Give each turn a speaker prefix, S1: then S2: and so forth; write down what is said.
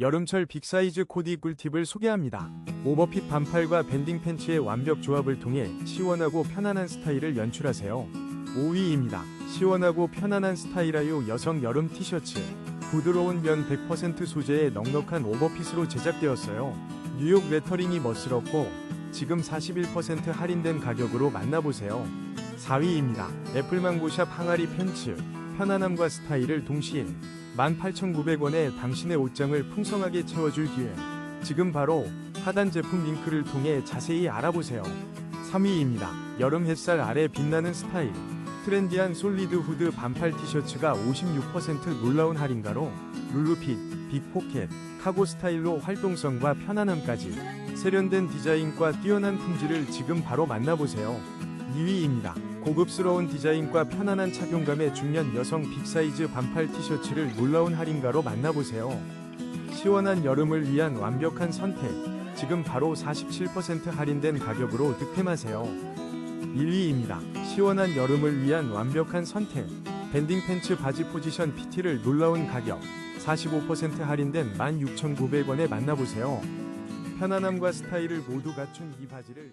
S1: 여름철 빅사이즈 코디 꿀팁을 소개합니다. 오버핏 반팔과 밴딩 팬츠의 완벽 조합을 통해 시원하고 편안한 스타일을 연출하세요. 5위입니다. 시원하고 편안한 스타일하요 여성 여름 티셔츠. 부드러운 면 100% 소재의 넉넉한 오버핏으로 제작되었어요. 뉴욕 레터링이 멋스럽고 지금 41% 할인된 가격으로 만나보세요. 4위입니다. 애플망고샵 항아리 팬츠. 편안함과 스타일을 동시에 18,900원에 당신의 옷장을 풍성하게 채워줄 기회. 지금 바로 하단 제품 링크를 통해 자세히 알아보세요. 3위입니다. 여름 햇살 아래 빛나는 스타일. 트렌디한 솔리드 후드 반팔 티셔츠가 56% 놀라운 할인가로 룰루핏, 빅포켓, 카고 스타일로 활동성과 편안함까지 세련된 디자인과 뛰어난 품질을 지금 바로 만나보세요. 2위입니다. 고급스러운 디자인과 편안한 착용감의 중년 여성 빅사이즈 반팔 티셔츠를 놀라운 할인가로 만나보세요. 시원한 여름을 위한 완벽한 선택. 지금 바로 47% 할인된 가격으로 득템하세요. 1위입니다. 시원한 여름을 위한 완벽한 선택. 밴딩 팬츠 바지 포지션 PT를 놀라운 가격. 45% 할인된 16,900원에 만나보세요. 편안함과 스타일을 모두 갖춘 이 바지를